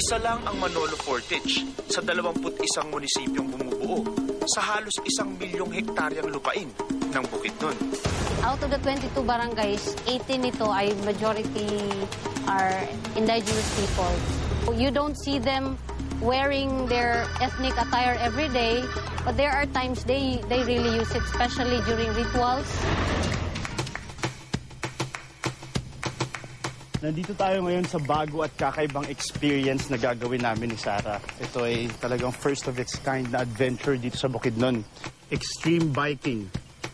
Isa lang ang Manolo Fortich sa 21 munisipyong bumubuo sa halos isang milyong hektaryang lupain ng Bukidnon. Out of the 22 barangays, 18 nito ay majority are indigenous people. You don't see them wearing their ethnic attire every day, but there are times they, they really use it, especially during rituals. Nandito tayo ngayon sa bago at kakaibang experience na gagawin namin ni Sarah. Ito ay talagang first of its kind na adventure dito sa Bukidnon. Extreme biking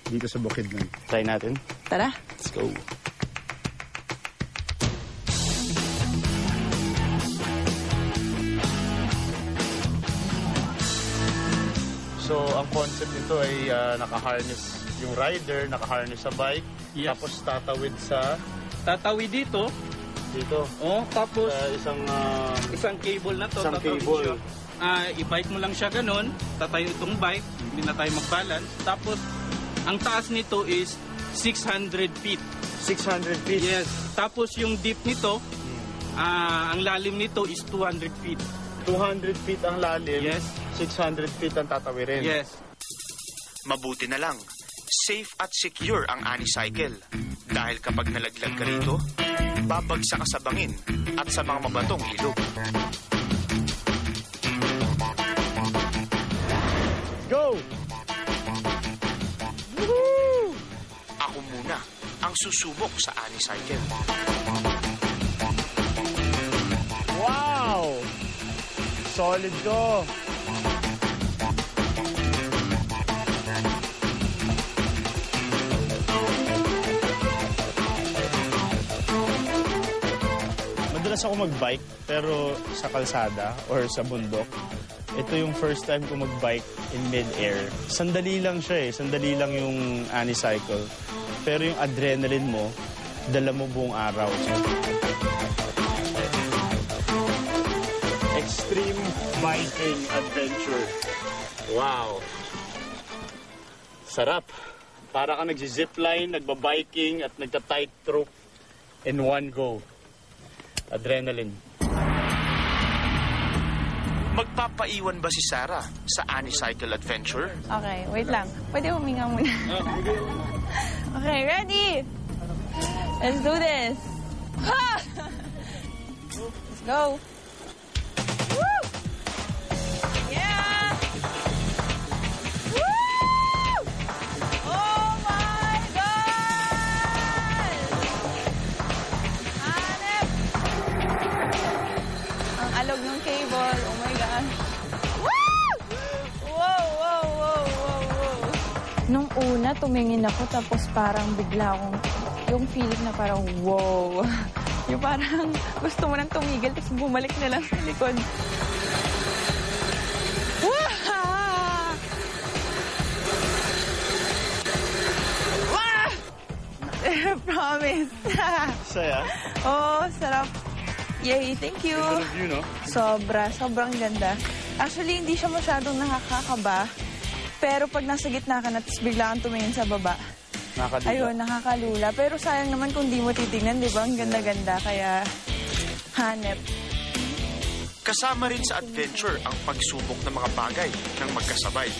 dito sa Bukidnon. Try natin. Tara. Let's go. So, ang concept nito ay ah, naka-harness yung rider, naka-harness sa bike, Yes. tapos tatawid sa Tatawid dito. Dito. Oh, tapos Sa isang ah, isang cable na to. Isang tatawid cable. siya. Ah, i-bike mo lang siya ganun. Tatayo itong bike. Hindi na tayo mag-balance. Tapos, ang taas nito is 600 feet. 600 feet. Yes. Tapos yung deep nito, ah, ang lalim nito is 200 feet. 200 feet ang lalim. Yes. 600 feet ang tatawirin. Yes. Mabuti na lang, safe at secure ang Anicycle. Dahil kapag nalaglag ka rito, babagsak sa bangin at sa mga mabatong ilog. Go! Ako muna ang susubok sa Anicycle. Wow! Solid ko. Madalas ako mag-bike, pero sa kalsada or sa bundok. Ito yung first time ko mag-bike in mid-air. Sandali lang siya eh. Sandali lang yung anicycle. Pero yung adrenaline mo, dala mo buong araw. Extreme biking adventure. Wow. Sarap. Para ka nagzi-zipline, nagba-biking at nagta-tightrope in one go. Adrenaline. Magpapaiwan ba si Sarah sa Anicycle Adventure? Okay, wait lang. Pwede huminga muna. okay, ready? Let's do this. Ha! Let's go. Nung una, tumingin ako tapos parang bigla akong, yung feeling na parang wow. Yung parang gusto mo nang tumigil tapos bumalik na lang sa likod. Promise. Saya. oh, sarap. Yay, thank you. Good of you, no? Sobra, sobrang ganda. Actually, hindi siya masyadong nakakakaba. Pero pag nasa gitna ka na, tapos bigla kang tumingin sa baba, Nakadula. ayun, nakakalula. Pero sayang naman kung di mo titignan, di ba? Ang ganda-ganda, kaya hanep. Kasama rin sa adventure ang pagsubok ng mga bagay ng magkasabay.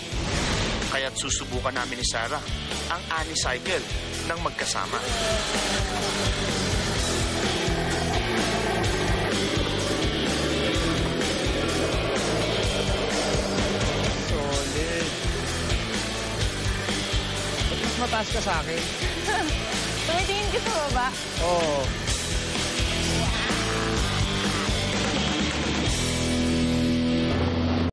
Kaya't susubukan namin ni Sarah ang Anicycle ng magkasama. Mataas ka sa akin? Tumitingin ka sa baba. Oo. Oh,